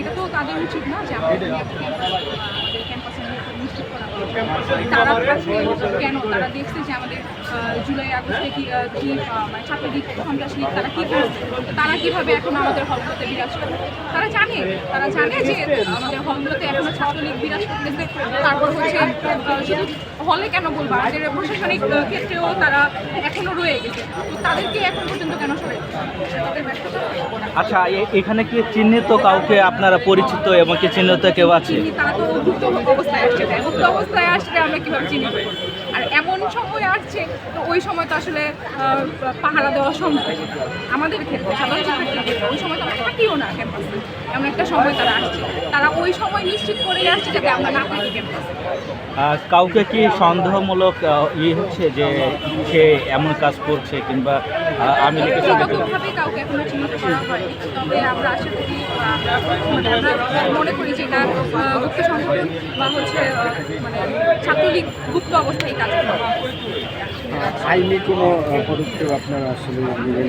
এটা তো তাদের উচিত না যে আমাদের ক্যাম্পাসে নিশ্চিত করা তারা কেন তারা দেখছে যে আমাদের জুলাই আগস্টে কি কি মানে ছাত্রলীগ সন্ত্রাস লীগ তারা কি করছে? তারা কীভাবে এখন আমাদের হলগুলোতে বিরাজ করে? তারা জানে তারা জানে যে আমাদের হলগুলোতে এখনও ছাত্রলীগ বিরাজ করতেছে। তারপর হচ্ছে শুধু হলে কেন বলব? আমাদের প্রশাসনিক ক্ষেত্রেও তারা এখনও রয়ে গেছে। তো তাদেরকে এখন পর্যন্ত কেন ব্যর্থতা আচ্ছা এখানে কি চিহ্নিত কাউকে আপনারা পরিচিত এবং কি চিহ্নিত কেউ আছে? তারা তো অবস্থায় আসছে। অবস্থায় আসলে আমরা কীভাবে চিনি আর এমন সময় আসছে তো ওই সময় তো আসলে পাহারা দেওয়া সম্ভব। আমাদের ক্ষেত্রে সাধারণ ক্ষেত্রে ওই সময় তো আমরা থাকিও না ক্যাম্পাসে এমন একটা সময় তারা আসছে। তারা ওই সময় নিশ্চিত করে আসছে যাতে আমরা না থাকি ক্যাম্পাসে কাউকে কি সন্দেহমূলক ইয়ে হচ্ছে যে সে এমন কাজ করছে কিংবা আমি কাউকে এখনও চিহ্নিত করা হয়নি। তবে আমরা আশা করি মানে মনে করি যে এটা গুপ্ত সংগঠন বা হচ্ছে মানে ছাত্রলীগ গুপ্ত অবস্থায় কাজ করে আইনি কোনো পদক্ষেপ আপনারা আসলে নেবেন